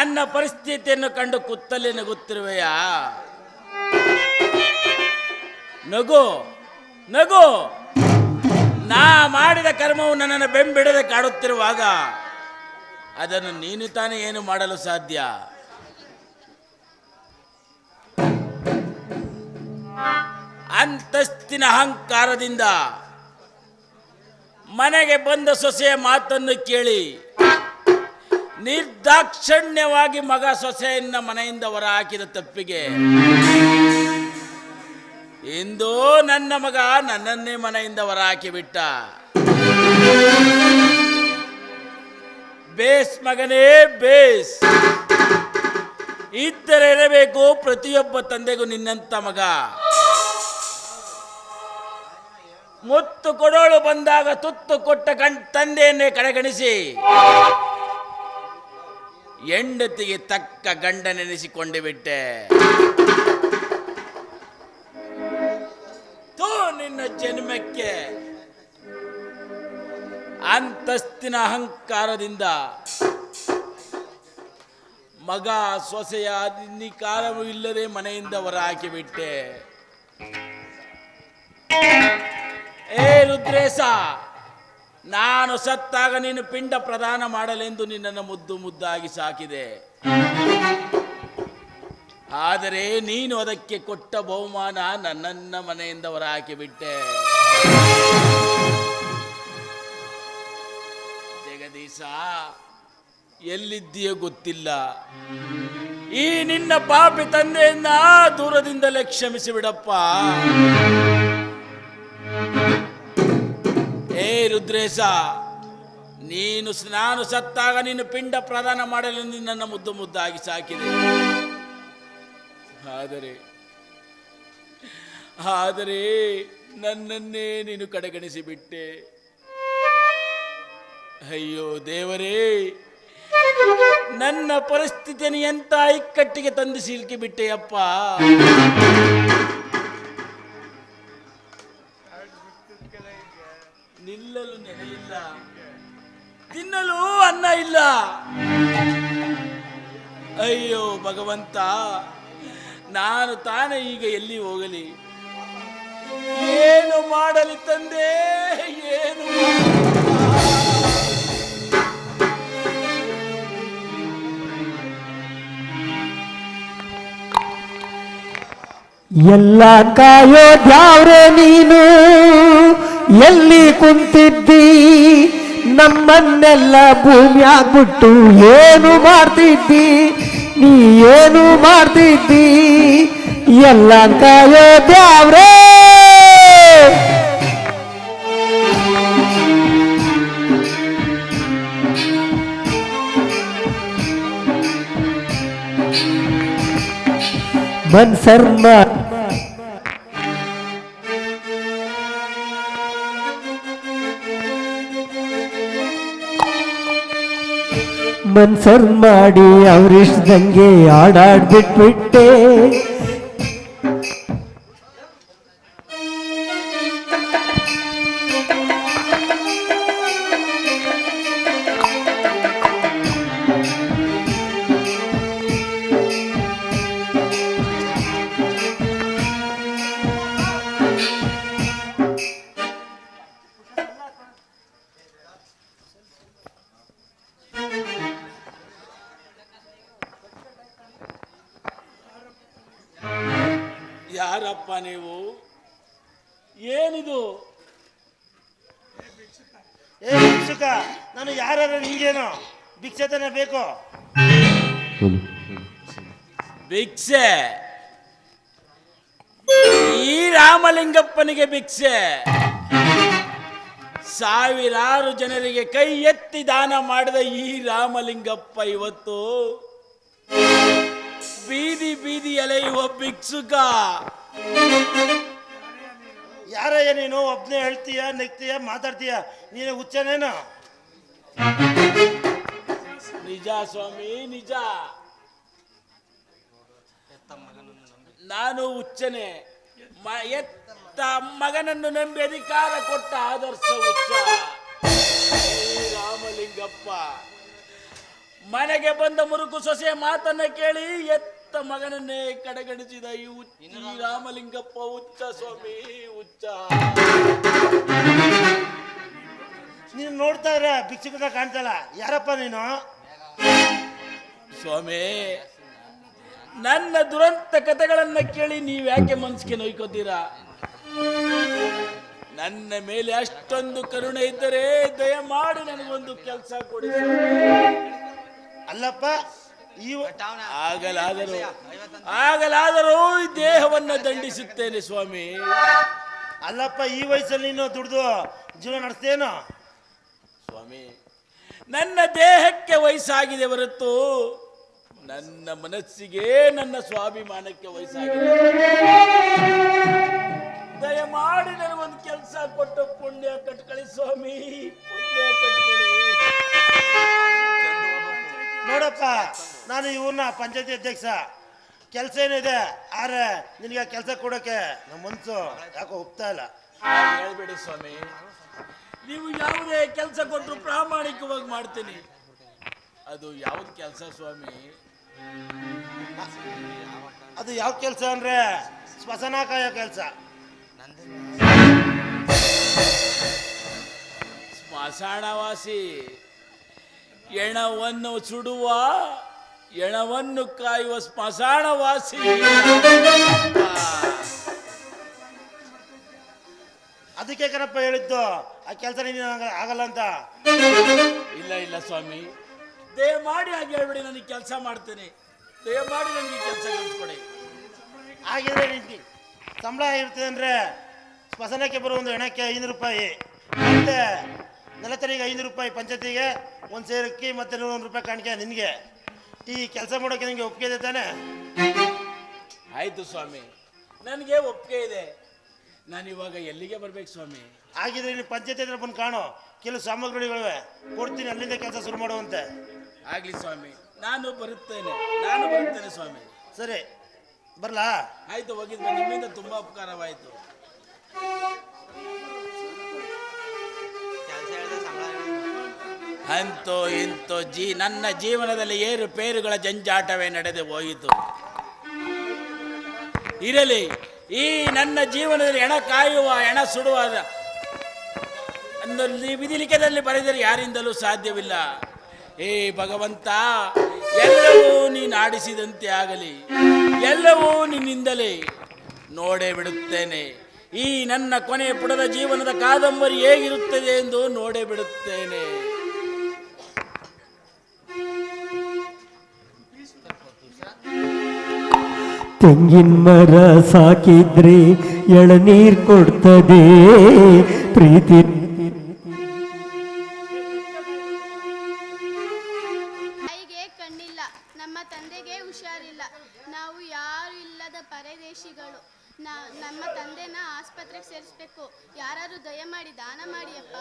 ನನ್ನ ಪರಿಸ್ಥಿತಿಯನ್ನು ಕಂಡು ಕುತ್ತಲ್ಲಿ ನಗುತ್ತಿರುವೆಯಾ? ನಗು ನಗು. ನಾ ಮಾಡಿದ ಕರ್ಮವು ನನ್ನನ್ನು ಬೆಂಬಿಡದೆ ಕಾಡುತ್ತಿರುವಾಗ ಅದನ್ನು ನೀನು ತಾನೇ ಏನು ಮಾಡಲು ಸಾಧ್ಯ? ಅಂತಸ್ತಿನ ಅಹಂಕಾರದಿಂದ ಮನೆಗೆ ಬಂದ ಸೊಸೆಯ ಮಾತನ್ನು ಕೇಳಿ ನಿರ್ದಾಕ್ಷಣ್ಯವಾಗಿ ಮಗ ಸೊಸೆಯನ್ನ ಮನೆಯಿಂದ ಹೊರ ಹಾಕಿದ ತಪ್ಪಿಗೆ ಇಂದು ನನ್ನ ಮಗ ನನ್ನನ್ನೇ ಮನೆಯಿಂದ ಹೊರ ಹಾಕಿಬಿಟ್ಟ ಬೇಸ್ ಮಗನೇ, ಬೇಸ್. ಇದ್ದರೆ ಇರಬೇಕು ಪ್ರತಿಯೊಬ್ಬ ತಂದೆಗೂ ನಿನ್ನಂತ ಮಗ. ಮುತ್ತು ಕೊಡೋಳು ಬಂದಾಗ ತುತ್ತು ಕೊಟ್ಟ ಕಣ್ ತಂದೆಯನ್ನೇ ಕಡೆಗಣಿಸಿ ಹೆಂಡತಿಗೆ ತಕ್ಕ ಗಂಡ ನೆನೆಸಿಕೊಂಡು ಬಿಟ್ಟೆ. ತೋ ನಿನ್ನ ಜನ್ಮಕ್ಕೆ. ಅಂತಸ್ತಿನ ಅಹಂಕಾರದಿಂದ ಮಗ ಸೊಸೆಯ ಕಾಲವೂ ಇಲ್ಲದೆ ಮನೆಯಿಂದ ಹೊರ ಹಾಕಿಬಿಟ್ಟೆ ಏ ರುದ್ರೇಶ! ನಾನು ಸತ್ತಾಗ ನೀನು ಪಿಂಡ ಪ್ರದಾನ ಮಾಡಲೆಂದು ನಿನ್ನನ್ನು ಮುದ್ದು ಮುದ್ದಾಗಿ ಸಾಕಿದೆ. ಆದರೆ ನೀನು ಅದಕ್ಕೆ ಕೊಟ್ಟ ಬಹುಮಾನ ನನ್ನನ್ನ ಮನೆಯಿಂದ ಹೊರ ಹಾಕಿಬಿಟ್ಟೆ ಜಗದೀಶ, ಎಲ್ಲಿದ್ದೀಯೋ ಗೊತ್ತಿಲ್ಲ. ಈ ನಿನ್ನ ಪಾಪಿ ತಂದೆಯನ್ನ ದೂರದಿಂದಲೇ ಕ್ಷಮಿಸಿ ಬಿಡಪ್ಪ ರುದ್ರೇಶ, ನೀನು ನಾನು ಸತ್ತಾಗ ನೀನು ಪಿಂಡ ಪ್ರದಾನ ಮಾಡಲು ನಿನ್ನನ್ನು ಮುದ್ದು ಮುದ್ದಾಗಿ ಸಾಕಿದೆ. ಆದರೆ ಆದರೆ ನನ್ನನ್ನೇ ನೀನು ಕಡೆಗಣಿಸಿ ಬಿಟ್ಟೆ ಅಯ್ಯೋ ದೇವರೇ, ನನ್ನ ಪರಿಸ್ಥಿತಿಯನ್ನು ಎಂತ ಇಕ್ಕಟ್ಟಿಗೆ ತಂದು ಸಿಲ್ಕಿ ಭಗವಂತ, ನಾನು ತಾನೇ ಈಗ ಎಲ್ಲಿ ಹೋಗಲಿ? ಏನು ಮಾಡಲಿ ತಂದೆ, ಏನು? ಎಲ್ಲ ಕಾಯೋ ದ್ಯಾವ್ರೆ ನೀನು, ಎಲ್ಲಿ ಕುಂತಿದ್ದಿ? ನಮ್ಮನ್ನೆಲ್ಲ ಭೂಮಿಯಾಗ್ಬಿಟ್ಟು ಏನು ಮಾಡ್ತಿದ್ದಿ? ನೀ ಏನು ಮಾಡ್ತಿದ್ದಿ? ಎಲ್ಲ ಕಾಯೋ ದ್ಯಾವ್ರೆ ಮನ್ಸರ್ಮ ಮನ್ಸರ್ ಮಾಡಿ ಅವ್ರಿಷ್ದಂಗೆ ಆಡಾಡ್ಬಿಟ್ಬಿಟ್ಟೆ. ಯಾರಪ್ಪ ನೀವು? ಏನಿದು? ಏ ಭಿಕ್ಷುಕ ನಾನು ಯಾರು ನಿಂಗೇನು? ಭಿಕ್ಷೆ ತಾನೇ ಬೇಕು? ಭಿಕ್ಷೆ? ಈ ರಾಮಲಿಂಗಪ್ಪನಿಗೆ ಭಿಕ್ಷೆ. ಸಾವಿರಾರು ಜನರಿಗೆ ಕೈ ಎತ್ತಿ ದಾನ ಮಾಡಿದ ಈ ರಾಮಲಿಂಗಪ್ಪ ಇವತ್ತು ಭಿಕ್ಷುಕ ಯಾರಯ್ಯ ನೀನು? ಒಬ್ನೇ ಹೇಳ್ತೀಯ, ನೆಗ್ತೀಯ, ಮಾತಾಡ್ತೀಯ? ನೀನು ಹುಚ್ಚನೇನು? ನಿಜ ಸ್ವಾಮಿ, ನಿಜ. ನಾನು ಹುಚ್ಚನೆ. ಎತ್ತ ಮಗನನ್ನು ನಂಬಿ ಅಧಿಕಾರ ಕೊಟ್ಟ ಆದರ್ಶ ಹುಚ್ಚ. ರಾಮಲಿಂಗಪ್ಪ. ಮನೆಗೆ ಬಂದ ಮುರುಕು ಸೊಸೆಯ ಮಾತನ್ನ ಕೇಳಿ ಎತ್ತ ಮಗನನ್ನೇ ಕಡೆಗಣಿಸಿದ ಈ ಹುಚ್ಚ ಈ ರಾಮಲಿಂಗಪ್ಪ ಹುಚ್ಚ ಸ್ವಾಮಿ ಹುಚ್ಚ ನೀನು ನೋಡ್ತಾ ಇದ್ರೆ ಭಿಕ್ಷುಕದ ಕಾಣ್ತಲ್ಲ. ಯಾರಪ್ಪ ನೀನು? ಸ್ವಾಮಿ ನನ್ನ ದುರಂತ ಕಥೆಗಳನ್ನ ಕೇಳಿ ನೀವು ಯಾಕೆ ಮನ್ಸಿಗೆ ನೋಯ್ಕೋತೀರಾ? ನನ್ನ ಮೇಲೆ ಅಷ್ಟೊಂದು ಕರುಣೆ ಇದ್ದರೆ ದಯಮಾಡಿ ನನಗೊಂದು ಕೆಲಸ ಕೊಡಿ. ಅಲ್ಲಪ್ಪ ಈ ಆಗಲಾದರೂ ಆಗಲಾದರೂ ಈ ದೇಹವನ್ನ ದಂಡಿಸುತ್ತೇನೆ ಸ್ವಾಮಿ. ಅಲ್ಲಪ್ಪ ಈ ವಯಸ್ಸಲ್ಲಿ ನೀನು ದುಡ್ದು ಜೀವನ ನಡೆಸ್ತೇನು ಸ್ವಾಮಿ ನನ್ನ ದೇಹಕ್ಕೆ ವಯಸ್ಸಾಗಿದೆ ಹೊರತು ನನ್ನ ಮನಸ್ಸಿಗೆ ನನ್ನ ಸ್ವಾಭಿಮಾನಕ್ಕೆ ವಯಸ್ಸಾಗಿದೆ. ದಯಮಾಡಿ ಒಂದು ಕೆಲಸ ಕೊಟ್ಟು ಪುಣ್ಯ ಕಟ್ಕೊಳ್ಳಿ ಸ್ವಾಮಿ ಪುಣ್ಯ ಕಟ್ಕೊಳ್ಳಿ. ನೋಡಪ್ಪ ನಾನು ಇವ್ರನ್ನ ಪಂಚಾಯತಿ ಅಧ್ಯಕ್ಷ. ಕೆಲಸ ಏನಿದೆ ಆದ್ರೆ ನಿನಗೆ ಕೆಲಸ ಕೊಡೋಕೆ ನಮ್ಮ ಮನ್ಸು ಯಾಕೋ ಒಪ್ತಾ ಇಲ್ಲ. ಹೇಳ್ಬೇಡಿ ಸ್ವಾಮಿ. ನೀವು ಯಾವುದೇ ಕೆಲಸ ಕೊಟ್ಟರು ಪ್ರಾಮಾಣಿಕವಾಗಿ ಮಾಡ್ತೀನಿ. ಅದು ಯಾವ್ದು ಕೆಲಸ ಸ್ವಾಮಿ? ಅದು ಯಾವ ಕೆಲಸ ಅಂದ್ರೆ ಸ್ಮಶಾನ ಕಾಯೋ ಕೆಲಸ. ಸ್ಮಶಾನವಾಸಿ ಎಣವನ್ನು ಸುಡುವ ಎಣವನ್ನು ಕಾಯುವ ಸ್ಮಶಾನವಾಸಿ. ಅದಕ್ಕೆ ಕರಪ್ಪ ಹೇಳಿದ್ದು ಆ ಕೆಲಸ ನೀನು ಆಗಲ್ಲ ಅಂತ. ಇಲ್ಲ ಇಲ್ಲ ಸ್ವಾಮಿ. ದಯಮಾಡಿ ಹಾಗೆ ಹೇಳ್ಬಿಡಿ ನನಗೆ ಕೆಲಸ ಮಾಡ್ತೇನೆ. ದಯಮಾಡಿ ನನಗೆ ಕೆಲಸ ಕಳಿಸ್ಕೊಡಿ ಹಾಗಿದ್ರೆ ರೀತಿ ಸಂಬಳ ಇರ್ತದೆ ಅಂದ್ರೆ ಸ್ಮಶಾನಕ್ಕೆ ಬರೋ ಒಂದು ಹೆಣಕ್ಕೆ ಐನೂರು ರೂಪಾಯಿ. ಮತ್ತೆ ನೆಲತರಿಗೆ ಐನೂರು ರೂಪಾಯಿ ಪಂಚಾಯತಿಗೆ ಒಂದು ಸೇರಕ್ಕಿ ಮತ್ತೆ ನೂರು ರೂಪಾಯಿ ಕಾಣಿಕೆ ನಿನಗೆ. ಈ ಕೆಲಸ ಮಾಡೋಕೆ ನನಗೆ ಒಪ್ಪಿಗೆ ಇದೆ ತಾನೆ? ಆಯ್ತು ಸ್ವಾಮಿ. ನನಗೆ ಒಪ್ಪಿಗೆ ಇದೆ. ನಾನು ಇವಾಗ ಎಲ್ಲಿಗೆ ಬರ್ಬೇಕು ಸ್ವಾಮಿ? ಹಾಗಿದ್ರೆ ನೀವು ಪಂಚಾಯತಿ ಹತ್ರ ಬಂದು ಕಾಣೋ. ಕೆಲವು ಸಾಮಗ್ರಿಗಳಿವೆ. ಕೊಡ್ತೀನಿ ಅಲ್ಲಿಂದ ಕೆಲಸ ಶುರು ಮಾಡುವಂತೆ. ಆಗ್ಲಿ ಸ್ವಾಮಿ. ನಾನು ಬರುತ್ತೇನೆ. ನಾನು ಬರುತ್ತೇನೆ ಸ್ವಾಮಿ. ಸರಿ ಬರಲಾ? ಆಯ್ತು ಹೋಗಿದ್ವಿ ನಿಮ್ಮಿಂದ ತುಂಬಾ ಉಪಕಾರವಾಯಿತು. ಅಂತೂ ಇಂತೂ ಜೀ, ನನ್ನ ಜೀವನದಲ್ಲಿ ಏರು ಪೇರುಗಳ ಜಂಜಾಟವೇ ನಡೆದು ಹೋಯಿತು. ಇರಲಿ, ಈ ನನ್ನ ಜೀವನದಲ್ಲಿ ಎಣ ಕಾಯುವ, ಎಣ ಸುಡುವ ವಿಧಿಲಿಖಿತದಲ್ಲಿ ಬರೆದರೆ ಯಾರಿಂದಲೂ ಸಾಧ್ಯವಿಲ್ಲ. ಏ ಭಗವಂತ, ಎಲ್ಲವೂ ನೀನು ಆಡಿಸಿದಂತೆ ಆಗಲಿ, ಎಲ್ಲವೂ ನಿನ್ನಿಂದಲೇ ನೋಡೇ ಬಿಡುತ್ತೇನೆ. ಈ ನನ್ನ ಕೊನೆ ಪುಟದ ಜೀವನದ ಕಾದಂಬರಿ ಹೇಗಿರುತ್ತದೆ ಎಂದು ನೋಡೇ ಬಿಡುತ್ತೇನೆ. ತೆಂಗಿನ ಮರ ಸಾಕಿದ್ರೆ ಎಳನೀರ್ ಕೊಡ್ತದೆ. ಪ್ರೀತಿ ತಾಯಿಗೆ ಕಣ್ಣಿಲ್ಲ, ನಮ್ಮ ತಂದೆಗೆ ಹುಷಾರಿಲ್ಲ. ನಾವು ಯಾರು ಇಲ್ಲದ ಪರದೇಶಿಗಳು. ನಮ್ಮ ತಂದೆನ ಆಸ್ಪತ್ರೆಗೆ ಸೇರಿಸ್ಬೇಕು. ಯಾರಾದ್ರೂ ದಯಮಾಡಿ ದಾನ ಮಾಡಿಯಪ್ಪ.